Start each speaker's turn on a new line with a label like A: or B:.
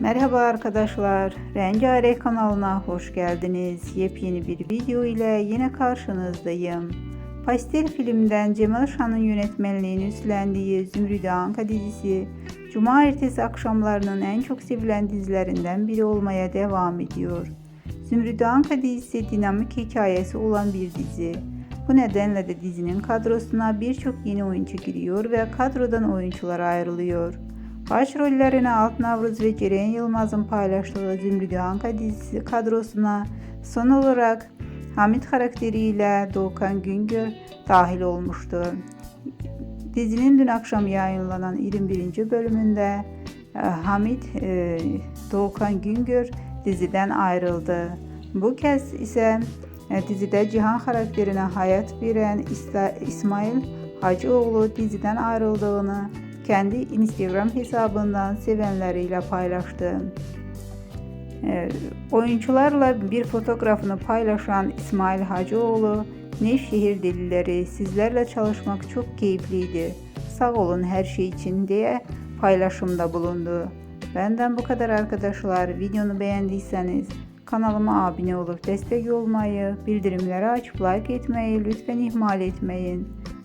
A: Merhaba arkadaşlar, Rengarenk kanalına hoş geldiniz. Yepyeni bir video ile yine karşınızdayım. Pastel filmden Cemal Şan'ın yönetmenliğini üstlendiği Zümrüdü Anka dizisi, Cuma ertesi akşamlarının en çok sevilen dizilerinden biri olmaya devam ediyor. Zümrüdü Anka dizisi dinamik hikayesi olan bir dizi. Bu nedenle de dizinin kadrosuna birçok yeni oyuncu giriyor ve kadrodan oyuncular ayrılıyor. Başrollerine Alt Navruz ve Ceren Yılmaz'ın paylaştığı Zümrüdü Anka dizisi kadrosuna son olarak Hamit karakteriyle Doğukan Güngör dahil olmuştu. Dizinin dün akşam yayınlanan 21. bölümünde e, Hamit e, Doğukan Güngör diziden ayrıldı. Bu kez ise e, dizide Cihan karakterine hayat veren İsmail Hacıoğlu diziden ayrıldığını kendi Instagram hesabından sevenleriyle paylaştı. E, oyuncularla bir fotoğrafını paylaşan İsmail Hacıoğlu, Nevşehir Delileri sizlerle çalışmak çok keyifliydi. Sağ olun her şey için diye paylaşımda bulundu. Benden bu kadar arkadaşlar. Videonu beğendiyseniz kanalıma abone olup destek olmayı, bildirimleri açıp like etmeyi lütfen ihmal etmeyin.